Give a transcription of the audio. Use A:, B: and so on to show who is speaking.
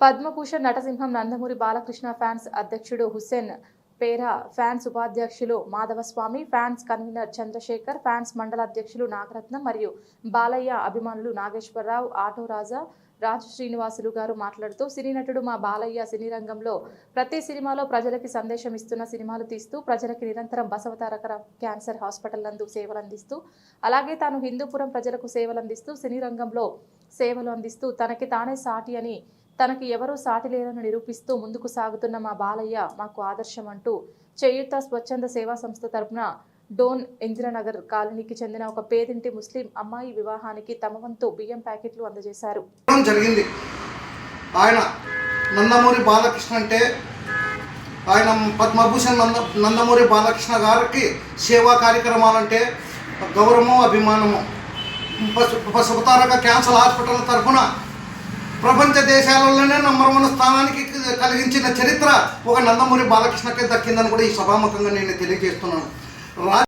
A: పద్మభూషణ్ నటసింహం నందమూరి బాలకృష్ణ ఫ్యాన్స్ అధ్యక్షుడు హుస్సేన్ పేరా ఫ్యాన్స్ ఉపాధ్యక్షులు Madhavaswamy fans convener Chandrasekhar fans మండల అధ్యక్షులు నాగరత్నం మరియు బాలయ్య అభిమానులు నాగేశ్వరరావు ఆటో రాజా రాజు శ్రీనివాసులు గారు మాట్లాడుతూ సినీ నటుడు మా బాలయ్య సినీ రంగంలో ప్రతి సినిమాలో ప్రజలకి సందేశం ఇస్తున్న సినిమాలు తీస్తూ ప్రజలకి నిరంతరం బసవతారక క్యాన్సర్ హాస్పిటల్ నందు సేవలు అందిస్తూ అలాగే తాను హిందూపురం ప్రజలకు సేవలు అందిస్తూ సినీ రంగంలో సేవలు అందిస్తూ తనకి తానే సాటి అని తనకి ఎవరూ సాటి లేరని నిరూపిస్తూ ముందుకు సాగుతున్న మా బాలయ్య మాకు ఆదర్శం అంటూ చేయూత స్వచ్ఛంద సేవా సంస్థ తరపున డోన్ ఇందిరానగర్ కాలనీకి చెందిన ఒక పేదింటి ముస్లిం అమ్మాయి వివాహానికి తమ వంతు బియ్యం ప్యాకెట్లు అందజేశారు.
B: జరిగింది. ఆయన నందమూరి బాలకృష్ణ అంటే ఆయన పద్మభూషణ్ నంద నందమూరి బాలకృష్ణ గారికి సేవా కార్యక్రమాలంటే గౌరవము అభిమానము. పశు పశుపతారక క్యాన్సర్ హాస్పిటల్ తరఫున ప్రపంచ దేశాలలోనే నంబర్ వన్ స్థానానికి కలిగించిన చరిత్ర ఒక నందమూరి బాలకృష్ణకే దక్కిందని కూడా ఈ సభాముఖంగా నేను తెలియజేస్తున్నాను. రా